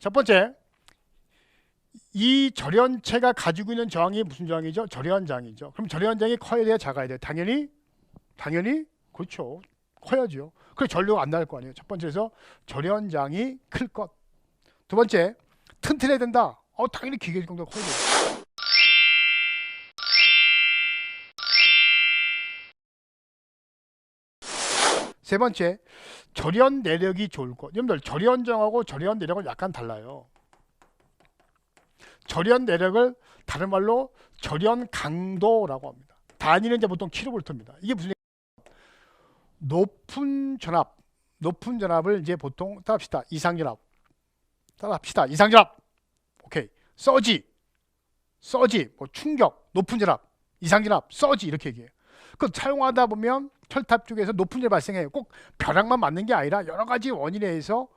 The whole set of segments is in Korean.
첫 번째, 이 절연체가 가지고 있는 저항이 무슨 저항이죠? 절연장이죠. 그럼 절연장이 커야 돼요, 작아야 돼요? 당연히, 당연히 그렇죠. 커야죠. 그래 전류가 안 나올 거 아니에요. 첫 번째에서 절연장이 클 것. 두 번째, 튼튼해야 된다. 어, 당연히 기계 공도가 커야 돼요. 세 번째, 절연 내력이 좋을 것. 여러분들 절연장하고 절연 내력은 약간 달라요. 절연 내력을 다른 말로 절연 강도라고 합니다. 단위는 이제 보통 킬로볼트입니다. 이게 무슨? 높은 전압, 높은 전압을 이제 보통 따합시다. 이상 전압. 따라 합시다. 이상 전압. 오케이. 서지. 서지. 뭐 충격, 높은 전압, 이상 전압, 서지 이렇게 얘기해요. 그 사용하다 보면 철탑 쪽에서 높은 일 발생해요. 꼭 벼락만 맞는 게 아니라 여러 가지 원인에 의해서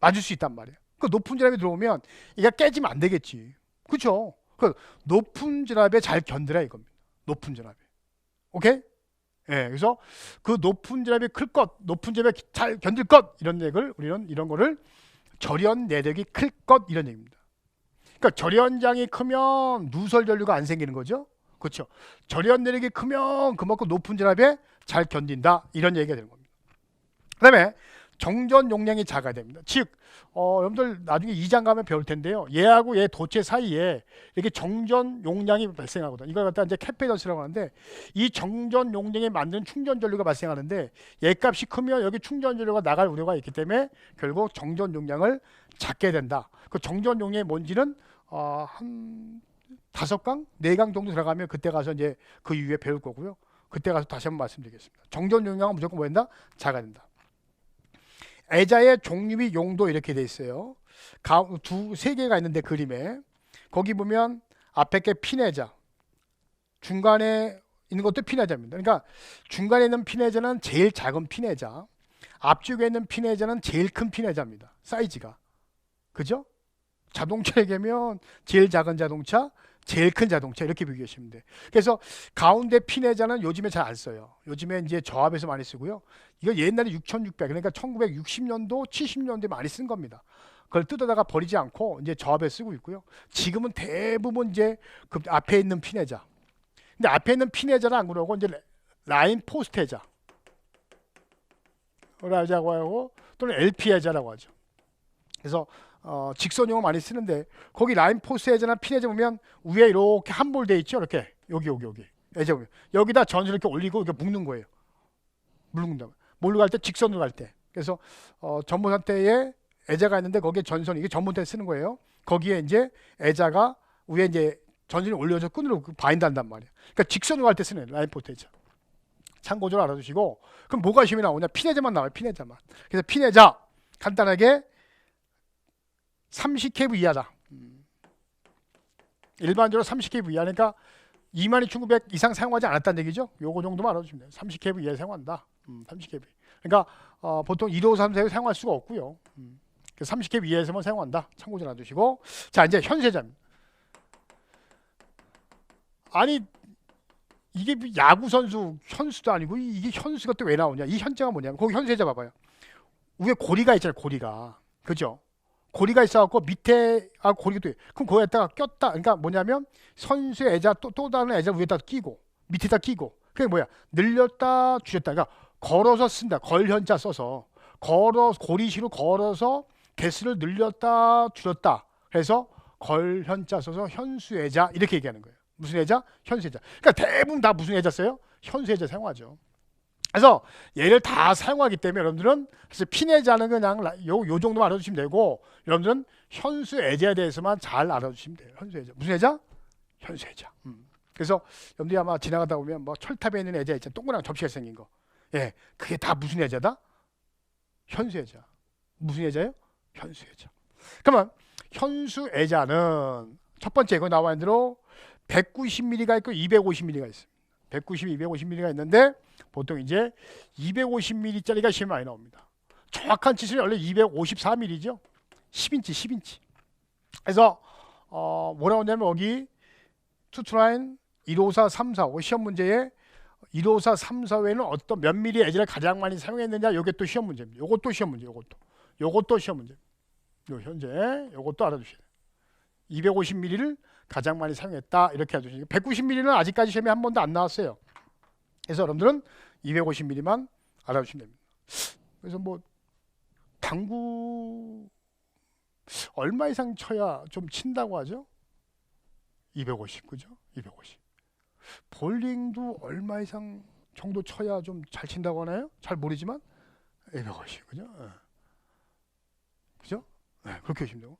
맞을 수 있단 말이에요. 그 높은 전압이 들어오면 이게 깨지면 안 되겠지. 그렇죠? 그 높은 전압에 잘 견디라 이겁니다. 높은 전압에. 오케이? 예, 그래서 그 높은 전압이 클 것, 높은 전압에 잘 견딜 것 이런 얘기를 우리는 이런 거를 절연 내력이 클 것 이런 얘기입니다. 그러니까 절연장이 크면 누설 전류가 안 생기는 거죠. 그렇죠. 절연 내력이 크면 그만큼 높은 전압에 잘 견딘다 이런 얘기가 되는 겁니다. 그 다음에 정전 용량이 작아야 됩니다. 즉, 어, 여러분들 나중에 2장 가면 배울 텐데요. 얘하고 얘 도체 사이에 이렇게 정전 용량이 발생하거든. 이걸 갖다 이제 캐페던스라고 하는데 이 정전 용량에 맞는 충전 전류가 발생하는데 얘 값이 크면 여기 충전 전류가 나갈 우려가 있기 때문에 결국 정전 용량을 작게 된다. 그 정전 용량이 뭔지는 어, 한 다섯 강, 네 강 정도 들어가면 그때 가서 이제 그 이후에 배울 거고요. 그때 가서 다시 한번 말씀드리겠습니다. 정전 용량은 무조건 뭐 된다? 작아야 된다. 애자의 종류 및 용도 이렇게 돼 있어요. 두세 개가 있는데 그림에 거기 보면 앞에 게 피내자, 중간에 있는 것도 피내자입니다. 그러니까 중간에 있는 피내자는 제일 작은 피내자, 앞쪽에 있는 피내자는 제일 큰 피내자입니다. 사이즈가 그죠? 자동차 얘기하면 제일 작은 자동차, 제일 큰 자동차 이렇게 비교하시면 돼. 그래서 가운데 피내자는 요즘에 잘 안 써요. 요즘에 이제 저압에서 많이 쓰고요. 이거 옛날에 6,600 그러니까 1960년도, 70년도에 많이 쓴 겁니다. 그걸 뜯어다가 버리지 않고 이제 저압에 쓰고 있고요. 지금은 대부분 이제 그 앞에 있는 피내자. 근데 앞에 있는 피내자는 안 그러고 이제 라인 포스트해자. 라자고 하고 또는 LP해자라고 하죠. 그래서 어, 직선용어 많이 쓰는데 거기 라인 포스 해제나 핀 해제 보면 위에 이렇게 한볼 돼 있죠. 이렇게 여기 여기 여기 해제 보면 여기다 전선 이렇게 올리고 이렇게 묶는 거예요. 묶는다. 뭘로 갈 때 직선으로 갈 때. 그래서 어, 전문 상태에 애자가 있는데 거기에 전선 이게 때 쓰는 거예요. 거기에 이제 애자가 위에 이제 전선이 올려서 끈으로 바인드 한단 말이에요. 그러니까 직선으로 갈 때 쓰는 라인 포스 해제. 참고적으로 알아두시고 그럼 뭐가 시험이 나오냐? 피내자만 나와요. 피내자만. 그래서 피내자 간단하게 30kV 이하다. 일반적으로 30kV 이하니까 22,900 이상 사용하지 않았다는 얘기죠. 요거 정도만 알아두시면 돼요. 30kV 이하 사용한다. 음, 30kV. 그러니까 어, 보통 1호삼 사용할 수가 없고요. 음, 30kV 이하에서만 사용한다. 참고 좀 알아두시고 자 이제 현세자입니다. 아니 이게 야구 선수 현수도 아니고 이게 현수가 또 왜 나오냐? 이 현재가 뭐냐면 거기 현세자 봐봐요. 위에 고리가 있잖아요. 고리가 그죠? 고리가 있어갖고 밑에 아 고리도 돼. 그럼 거기에다가 꼈다. 그러니까 뭐냐면 선수의 애자 또, 또 다른 애자 위에다 끼고 밑에다 끼고 그게 뭐야 늘렸다 줄였다. 그러니까 걸어서 쓴다. 걸 현자 써서 걸어 고리시로 걸어서 개수를 늘렸다 줄였다. 그래서 걸 현자 써서 현수애자 이렇게 얘기하는 거예요. 무슨 애자? 현수애자. 그러니까 대부분 다 무슨 애자 써요? 현수애자 사용하죠. 그래서 얘를 다 사용하기 때문에 여러분들은 사실 피내자는 그냥 요, 요 정도만 알아두시면 되고 여러분들은 현수 애자에 대해서만 잘 알아두시면 돼요. 현수 애자. 무슨 애자? 현수 애자. 음. 그래서 여러분들이 아마 지나가다 보면 뭐 철탑에 있는 애자 있잖아요. 동그란 접시가 생긴 거. 예, 그게 다 무슨 애자다? 현수 애자. 무슨 애자예요? 현수 애자. 그러면 현수 애자는 첫 번째 이거 나와 있는 대로 190mm가 있고 250mm가 있습니다. 190, 250mm가 있는데 보통 이제 250mm짜리가 시험 많이 나옵니다. 정확한 치수는 원래 254mm죠. 10인치, 10인치. 그래서 어, 뭐라고 하냐면 여기 투트라인 154, 3, 4 시험 문제에 154, 3, 4 외에는 어떤 몇 미리 애지를 가장 많이 사용했느냐 이게 또 시험 문제입니다. 이것도 시험 문제, 이것도. 이것도 시험 문제. 요 현재 요것도 알아두셔야 돼요. 250ml를 가장 많이 사용했다 이렇게 알아두시고 190ml는 아직까지 시험에 한 번도 안 나왔어요. 그래서 여러분들은 250ml만 알아두시면 됩니다. 그래서 뭐 당구 얼마 이상 쳐야 좀 친다고 하죠? 250 그죠? 250. 볼링도 얼마 이상 정도 쳐야 좀 잘 친다고 하나요? 잘 모르지만 250 그죠? 예. 그죠? 네, 그렇게 하시면 되고